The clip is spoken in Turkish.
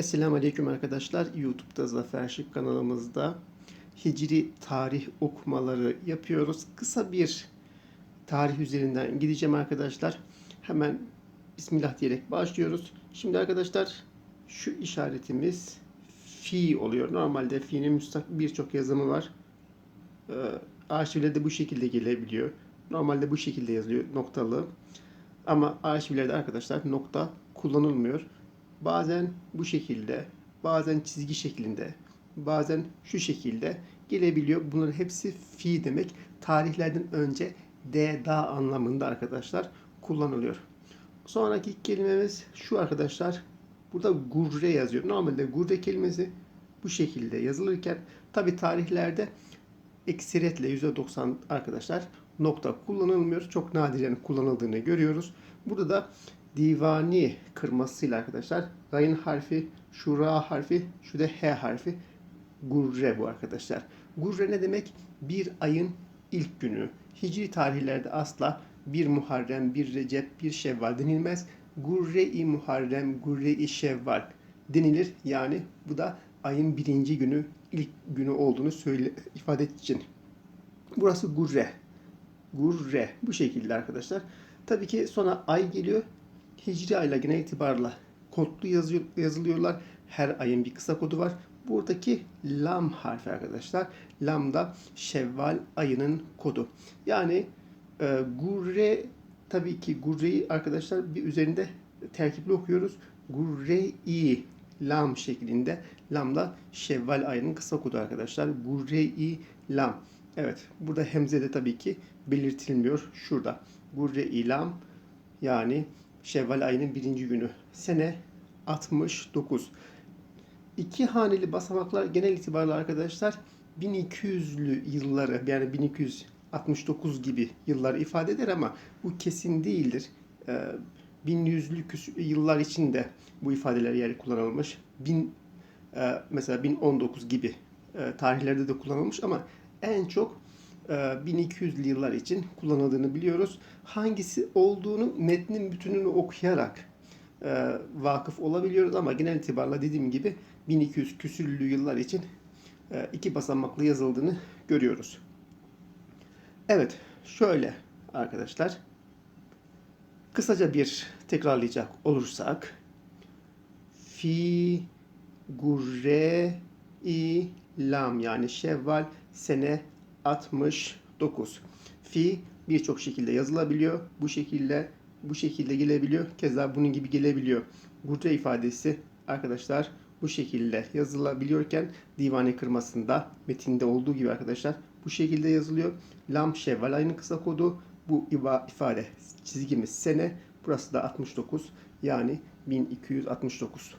Esselamu Aleyküm arkadaşlar. YouTube'da Zafer Şık kanalımızda Hicri tarih okumaları yapıyoruz. Kısa bir tarih üzerinden gideceğim arkadaşlar. Hemen Bismillah diyerek başlıyoruz. Şimdi arkadaşlar şu işaretimiz fi oluyor. Normalde fi'nin müstak birçok yazımı var. Ee, arşivlerde bu şekilde gelebiliyor. Normalde bu şekilde yazılıyor noktalı. Ama arşivlerde arkadaşlar nokta kullanılmıyor. Bazen bu şekilde, bazen çizgi şeklinde, bazen şu şekilde gelebiliyor. Bunların hepsi fi demek. Tarihlerden önce de da anlamında arkadaşlar kullanılıyor. Sonraki kelimemiz şu arkadaşlar. Burada gurre yazıyor. Normalde gurre kelimesi bu şekilde yazılırken tabi tarihlerde ekseriyetle %90 arkadaşlar nokta kullanılmıyor. Çok nadiren kullanıldığını görüyoruz. Burada da divani kırmasıyla arkadaşlar gayın harfi, şu ra harfi, şu da h harfi gurre bu arkadaşlar. Gurre ne demek? Bir ayın ilk günü. Hicri tarihlerde asla bir Muharrem, bir Recep, bir Şevval denilmez. Gurre-i Muharrem, Gurre-i Şevval denilir. Yani bu da ayın birinci günü, ilk günü olduğunu söyle, ifade için. Burası Gurre. Gurre. Bu şekilde arkadaşlar. Tabii ki sonra ay geliyor. Hicri ayla genel itibarla kodlu yazıyor, yazılıyorlar. Her ayın bir kısa kodu var. Buradaki lam harfi arkadaşlar. Lam da Şevval ayının kodu. Yani e, gurre tabii ki gurreyi arkadaşlar bir üzerinde terkipli okuyoruz. Gurre-i lam şeklinde. Lam da Şevval ayının kısa kodu arkadaşlar. Gurre-i lam. Evet burada hemze de tabii ki belirtilmiyor. Şurada. Gurre-i lam yani Şevval ayının birinci günü. Sene 69. İki haneli basamaklar genel itibariyle arkadaşlar 1200'lü yılları yani 1269 gibi yıllar ifade eder ama bu kesin değildir. Ee, 1100'lü yıllar için de bu ifadeler yer kullanılmış. Bin, e, mesela 1019 gibi e, tarihlerde de kullanılmış ama en çok 1200'lü yıllar için kullanıldığını biliyoruz. Hangisi olduğunu metnin bütününü okuyarak e, vakıf olabiliyoruz ama genel itibarla dediğim gibi 1200 küsürlü yıllar için e, iki basamaklı yazıldığını görüyoruz. Evet, şöyle arkadaşlar. Kısaca bir tekrarlayacak olursak fi gurre i lam yani şevval sene 69. Fi birçok şekilde yazılabiliyor. Bu şekilde bu şekilde gelebiliyor. Keza bunun gibi gelebiliyor. Gurre ifadesi arkadaşlar bu şekilde yazılabiliyorken divane kırmasında metinde olduğu gibi arkadaşlar bu şekilde yazılıyor. Lam şevval ayının kısa kodu bu ifade çizgimiz sene burası da 69 yani 1269.